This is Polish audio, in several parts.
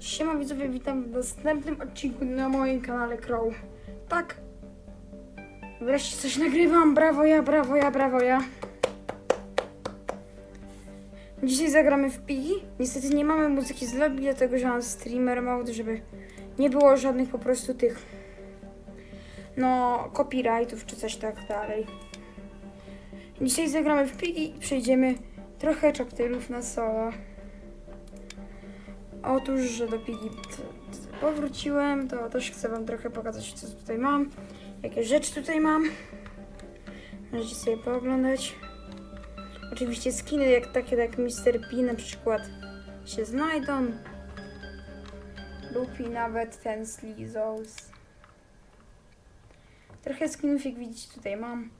Siema widzowie, witam w następnym odcinku na moim kanale Crow. Tak. Wreszcie coś nagrywam, brawo ja, brawo ja, brawo ja. Dzisiaj zagramy w Pigi. Niestety nie mamy muzyki z lobby, dlatego że mam streamer mode, żeby nie było żadnych po prostu tych no copyrightów czy coś tak dalej. Dzisiaj zagramy w Pigi i przejdziemy trochę chapterów na solo. Otóż, że do Pigi t- t- powróciłem, to też chcę wam trochę pokazać, co tutaj mam. Jakie rzeczy tutaj mam. Możecie sobie pooglądać. Oczywiście skiny jak takie jak Mr. P na przykład się znajdą. Lupi nawet ten Slizos. Trochę skinów jak widzicie tutaj mam.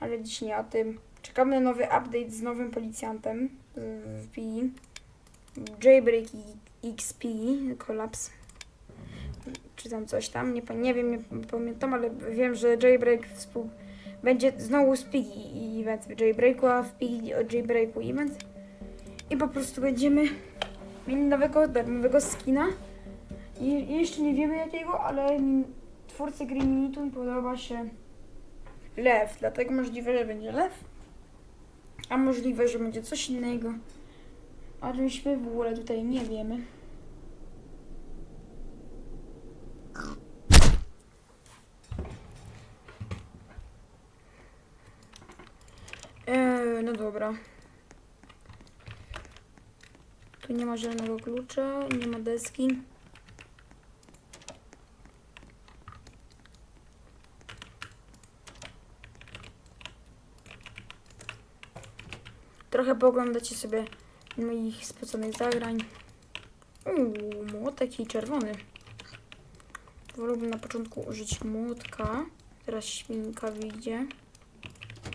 Ale dziś nie o tym. Czekamy na nowy update z nowym policjantem w Pi. Jailbreak XP, kolaps. Czy tam coś tam, nie, nie wiem, nie pamiętam, ale wiem, że Jailbreak współ... będzie znowu z Piggy event w Jailbreaku, a w Piggy od Jailbreaku event. I po prostu będziemy mieli nowego, darmowego skina. I jeszcze nie wiemy jakiego, ale twórcy gry Minitun podoba się lew, dlatego możliwe, że będzie lew. A możliwe, że będzie coś innego. O czymśmy w ogóle tutaj nie wiemy. Eee, no dobra. Tu nie ma żadnego klucza, nie ma deski. Trochę pooglądacie sobie moich spoconych zagrań. Uuu, młotek i czerwony. Wolałbym na początku użyć młotka. Teraz świnka wyjdzie.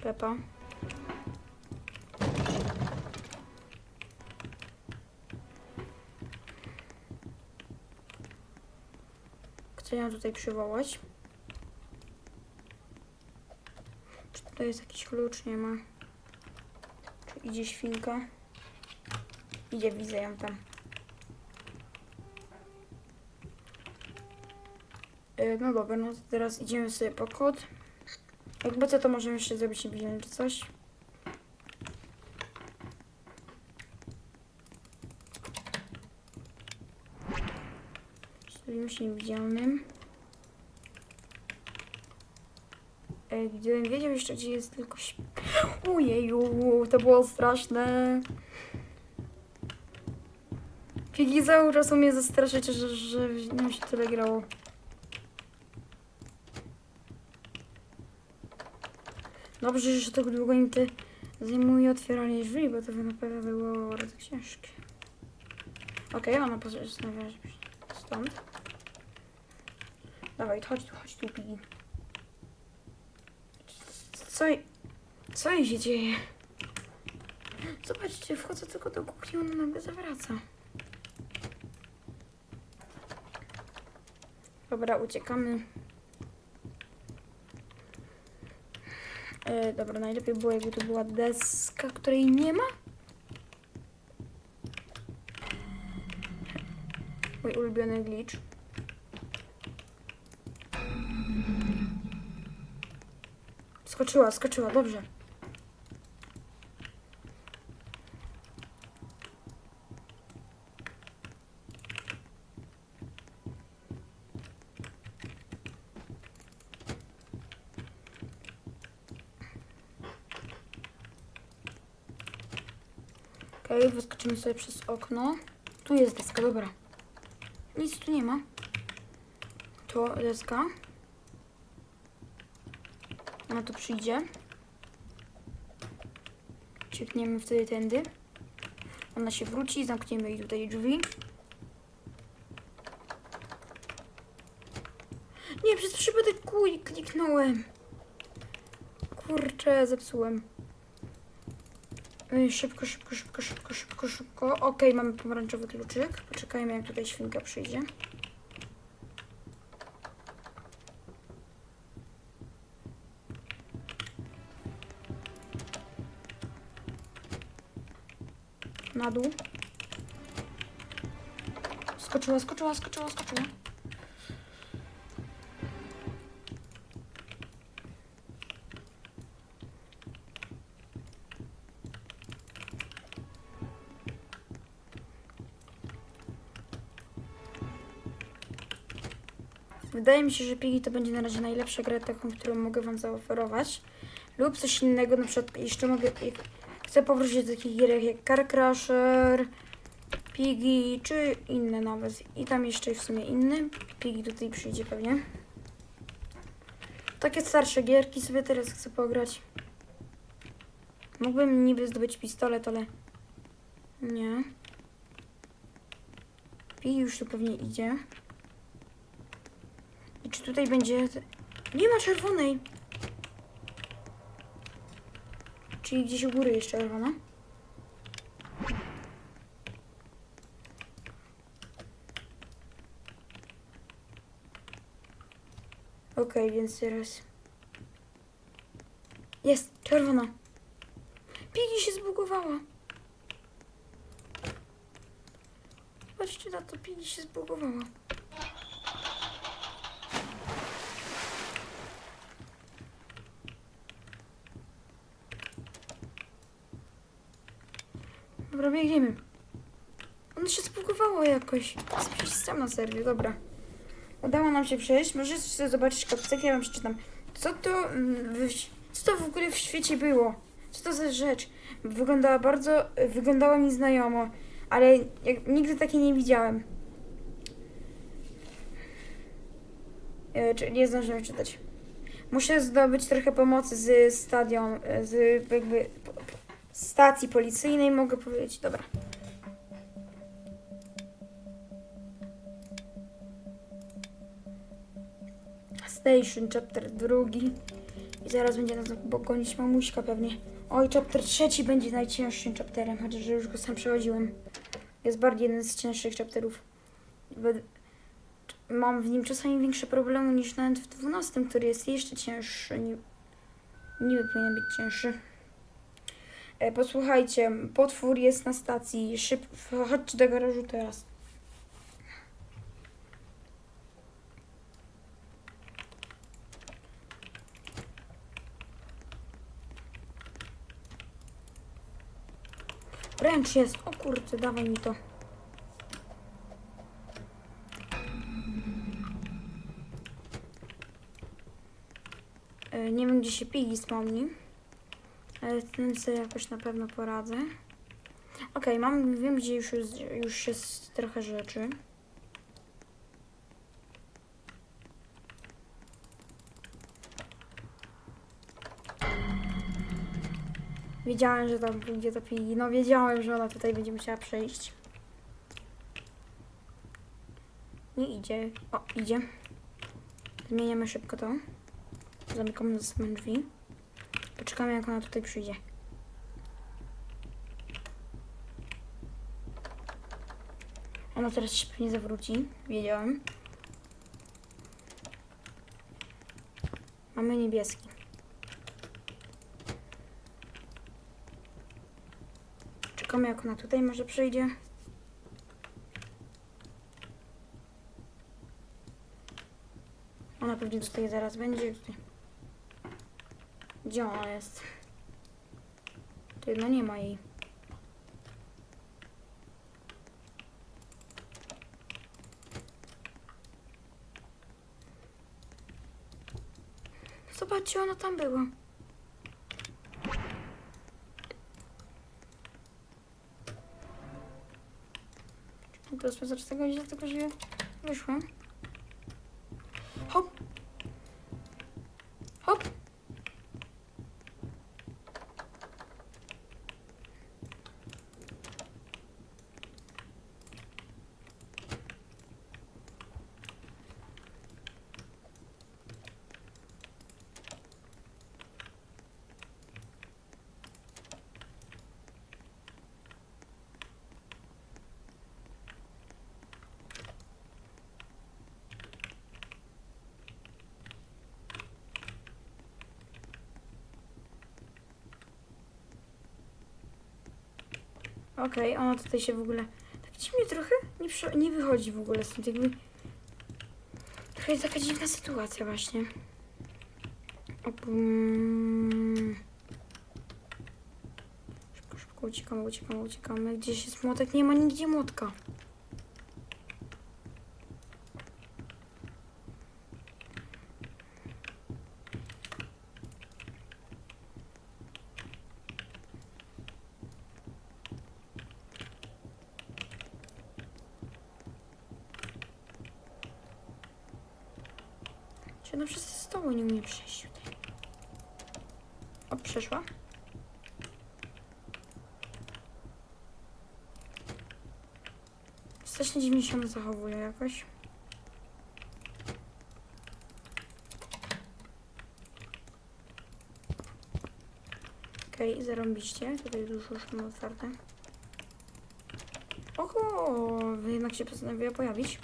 Pepa. Chcę ją tutaj przywołać. Czy tutaj jest jakiś klucz? Nie ma. Czy idzie świnka? Idzie, widzę ją tam. E, No dobra, no to teraz idziemy sobie po kod. Jakby co, to możemy jeszcze zrobić niewidzialny czy coś. Zrobimy się niewidzialnym. E, Gdybym wiedział jeszcze, gdzie jest tylko śp... To było straszne. Pigi cały czas umie zastraszyć, że, że nam się tyle grało. Dobrze, że tak długo im te zajmuje otwieranie drzwi, bo to by na pewno było bardzo ciężkie. Okej, okay, ona postanawia, żeby stąd. Dawaj, chodź tu, chodź tu, Pigi. Co, co jej się dzieje? Zobaczcie, wchodzę tylko do kuchni, ona nagle zawraca. Dobra, uciekamy. E, dobra, najlepiej było, jakby tu była deska, której nie ma. Mój ulubiony glitch. Skoczyła, skoczyła, dobrze. Wyskoczymy sobie przez okno. Tu jest deska, dobra. Nic tu nie ma. To deska. Ona tu przyjdzie. Ciekniemy wtedy tędy. Ona się wróci, zamkniemy jej tutaj drzwi. Nie, przez przypadek kliknąłem. Kurczę, zepsułem. Ej, Szybko, szybko, szybko, szybko, szybko, szybko. Okej, mamy pomarańczowy kluczyk. Poczekajmy, jak tutaj świnka przyjdzie. Na dół. Skoczyła, skoczyła, skoczyła, skoczyła. Wydaje mi się, że Piggy to będzie na razie najlepsza gra taką, którą mogę wam zaoferować. Lub coś innego, na przykład jeszcze mogę... Chcę powrócić do takich gier jak Car Crusher, Piggy, czy inne nawet. I tam jeszcze w sumie inny. Piggy tutaj przyjdzie pewnie. Takie starsze gierki sobie teraz chcę pograć. Mógłbym niby zdobyć pistolet, ale... Nie. Piggy już tu pewnie idzie. I czy tutaj będzie... Nie ma czerwonej. Czyli gdzieś u góry jest czerwona. Okej, więc teraz... Jest, czerwona. Piggy się zbugowała. Patrzcie na to, Piggy się zbugowała. Dobra, biegniemy. Ono się zbugowało jakoś. Przecież sam na serwie, dobra. Udało nam się przejść. Możecie sobie zobaczyć kopcek, ja wam przeczytam. Co to, mm, co to w ogóle w świecie było? Co to za rzecz? Wyglądała bardzo, wyglądała mi znajomo, ale jak, nigdy takiej nie widziałem. E, nie zdążyłem czytać. Muszę zdobyć trochę pomocy z stadion, e, z jakby stacji policyjnej, mogę powiedzieć. Dobra. Station, chapter drugi. I zaraz będzie nas gonić mamuśka pewnie. Oj, chapter trzeci będzie najcięższym chapterem, chociaż już go sam przechodziłem. Jest bardziej jeden z cięższych chapterów. Mam w nim czasami większe problemy niż nawet w 12, który jest jeszcze cięższy. Niby powinien być cięższy. E, posłuchajcie, potwór jest na stacji. Szyb, chodźcie do garażu teraz. Ręcz jest. O kurczę, dawaj mi to. E, Nie wiem, gdzie się pigi wspomni. Ale tym sobie jakoś na pewno poradzę. Okej, mam, wiem, gdzie już jest, już jest trochę rzeczy. Wiedziałem, że tam pójdzie to pigi. No wiedziałem, że ona tutaj będzie musiała przejść. Nie idzie. O, idzie. Zmieniamy szybko to. Zamykamy za drzwi. Poczekamy, jak ona tutaj przyjdzie. Ona teraz się pewnie zawróci. Wiedziałem. Mamy niebieski. Czekamy, jak ona tutaj może przyjdzie. Ona pewnie tutaj zaraz będzie. Tutaj. Gdzie ona jest? Ty, no nie ma jej. Zobaczcie, ona tam była. To sprawdzać tego tylko że wyszłam. Hop. Okej, ona tutaj się w ogóle tak Dziwnie trochę nie, prze- nie wychodzi w ogóle stąd, jakby... Trochę jest taka dziwna sytuacja właśnie. Opum. Szybko, szybko uciekamy, uciekamy, uciekamy. Gdzieś jest młotek? Nie ma nigdzie młotka. Czy ona przez stołu nie umie przejść tutaj? O, przeszła. Strasznie dziwnie się zachowuje jakoś. Okej, okay, zarąbiście. Tutaj dużo już mamy otwarte. Oho, jednak się postanowiła pojawić.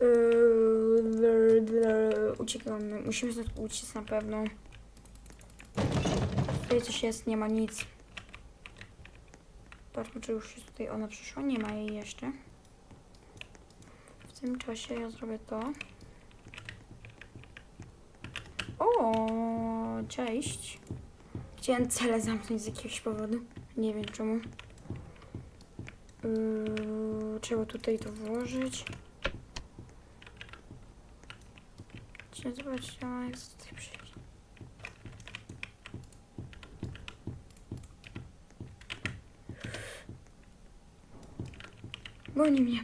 Yy, Uciekamy. Musimy stąd uciec na pewno. Tutaj coś jest, nie ma nic. Patrzmy, czy już tutaj ona przyszła. Nie ma jej jeszcze. W tym czasie ja zrobię to. O, cześć. Chciałem cele zamknąć z jakiegoś powodu. Nie wiem czemu. Yy, trzeba tutaj to włożyć. Zobaczcie, ona jak tutaj przyjdzie. Goni mnie.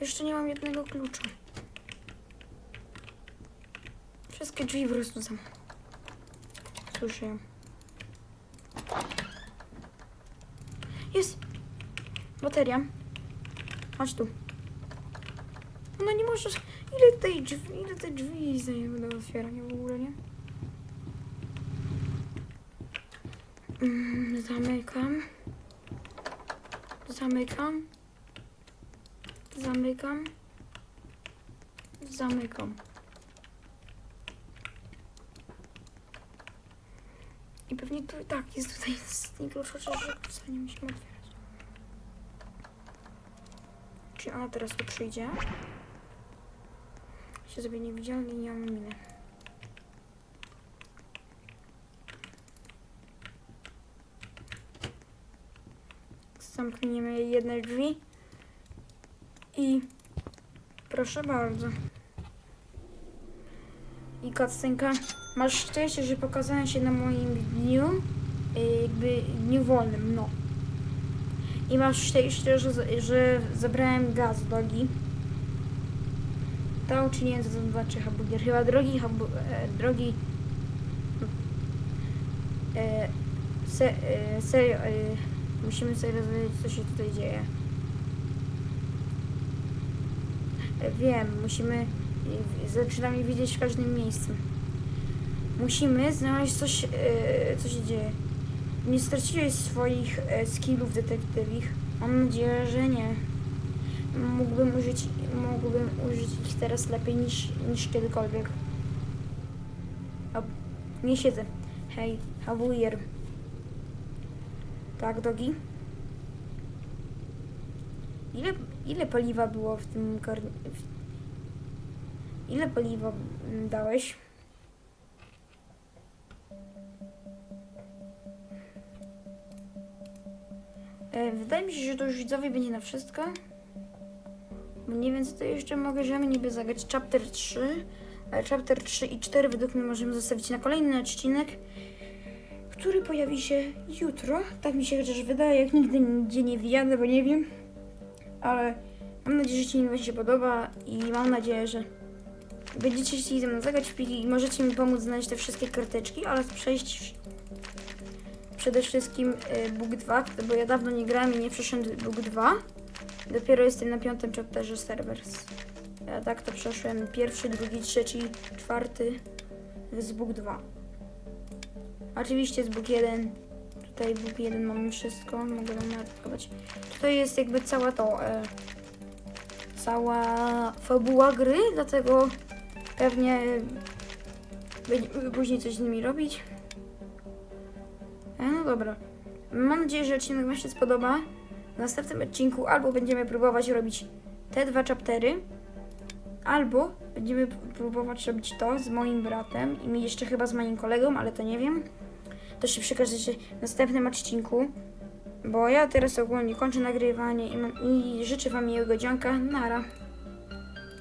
Jeszcze nie mam jednego klucza. Wszystkie drzwi po prostu są. Słyszę ją. Jest! Bateria. Chodź tu. Ona nie może... Ile tej drzwi, ile tej drzwi zajęły do otwierania w ogóle, nie? Mm, zamykam. Zamykam. Zamykam. Zamykam. I pewnie tu tak jest tutaj nie klucz, chociaż że nie musimy ona teraz tu przyjdzie? Się zrobię niewidzialny i nie mam miny. Zamkniemy jedne drzwi. I proszę bardzo. I kacynka. Masz szczęście, że pokazałem się na moim dniu, y, jakby dniu wolnym, no. I masz szczęście, że, że zabrałem gaz drogi. To uczyniłem za znaczy hamburger. Chyba drogi, hambu e, drogi... E, se, e, serio, e, musimy sobie rozwiedzieć, co się tutaj dzieje. E, wiem, musimy... E, zaczynamy widzieć w każdym miejscu. Musimy znaleźć coś, e, co się dzieje. Nie straciłeś swoich e, skillów detektywich? Mam nadzieję, że nie. Mógłbym użyć, mógłbym użyć ich teraz lepiej niż, niż kiedykolwiek. O, nie siedzę. Hej, Javier. Tak, Dogi? Ile, ile paliwa było w tym karnie... Ile paliwa dałeś? Wydaje mi się, że to już widzowie będzie na wszystko. Nie wiem, co to jeszcze możemy niby zagrać. Chapter 3. Ale chapter 3 i 4 według mnie możemy zostawić na kolejny odcinek, który pojawi się jutro. Tak mi się chociaż wydaje, jak nigdy nigdzie nie wyjadę, bo nie wiem. Ale mam nadzieję, że Ci się podoba i mam nadzieję, że będziecie chcieli ze mną zagrać w piki i możecie mi pomóc znaleźć te wszystkie karteczki oraz przejść przede wszystkim y, Bóg 2, bo ja dawno nie grałem i nie przeszedłem Bóg 2. Dopiero jestem na piątym chapterze serwers. Ja tak to przeszłem pierwszy, drugi, trzeci, czwarty z Bóg 2. Oczywiście z Bóg 1 Tutaj book 1 mamy wszystko, mogę wam pokazać. Tutaj jest jakby cała to, e, cała fabuła gry, dlatego pewnie będziemy później coś z nimi robić. E, no dobra. Mam nadzieję, że odcinek Wam się spodoba. W następnym odcinku albo będziemy próbować robić te dwa chaptery, albo będziemy próbować robić to z moim bratem i jeszcze chyba z moim kolegą, ale to nie wiem. To się przekażecie w następnym odcinku, bo ja teraz ogólnie kończę nagrywanie i, mam, i życzę Wam miłego dzionka. Nara.